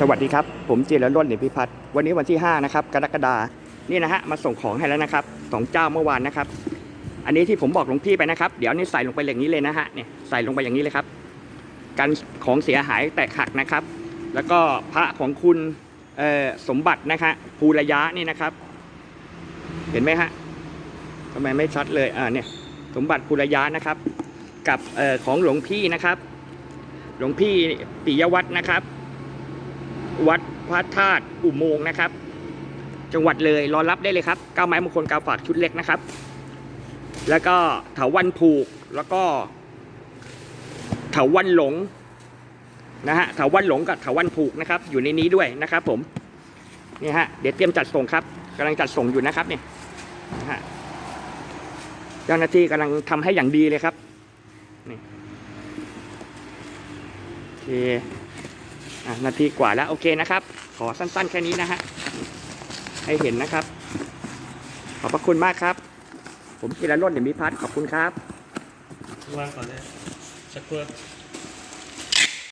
สวัสดีครับ ผมเจิรรดเหรียพิพัฒน์วันนี้วันที่ 5 นะครับ กรกฎานี่นะฮะ มาส่งของให้แล้วนะครับสองเจ้าเมื่อวานนะครับ อันนี้ที่ผมบอกหลวงพี่ไปนะครับ เดี๋ยวนี่ใส่ลงไปอย่างนี้เลยนะฮะ เนี่ย ใส่ลงไปอย่างนี้เลยครับ การของเสียหายแตกหักนะครับ แล้วก็พระของคุณสมบัตินะคะภูระยะนี่นะครับ เห็นไหมฮะทำไมไม่ชัดเลย อ่า เนี่ย สมบัติภูระยะนะครับ กับออของหลวงพี่นะครับ หลวงพี่ปิยวัฒน์นะครับ วัดพระธาตุอุโมงค์นะครับ จังหวัดเลยรอรับได้เลยครับก้าวไม้มงคลกาวฝากชุดเล็กนะครับ แล้วก็เถาวันผูกแล้วก็เถาวันหลงนะฮะเถาวันหลงกับเถาวันผูกนะครับ อยู่ในนี้ด้วยนะครับ ผมนี่ฮะเดี๋ยวเตรียมจัดส่งครับกำลังจัดส่งอยู่นะครับเนี่ยนะฮะเจ้าหน้าที่กำลังทำให้อย่างดีเลยครับนี่โอเคอ่ นาทีกว่าแล้วโอเคนะครับ ขอสั้นๆ แค่นี้นะฮะให้เห็นนะครับ ขอบพระคุณมากครับ ผมกิรรดเดี๋ยวมิพัดขอบคุณครับวางก่อนเลยสักครู่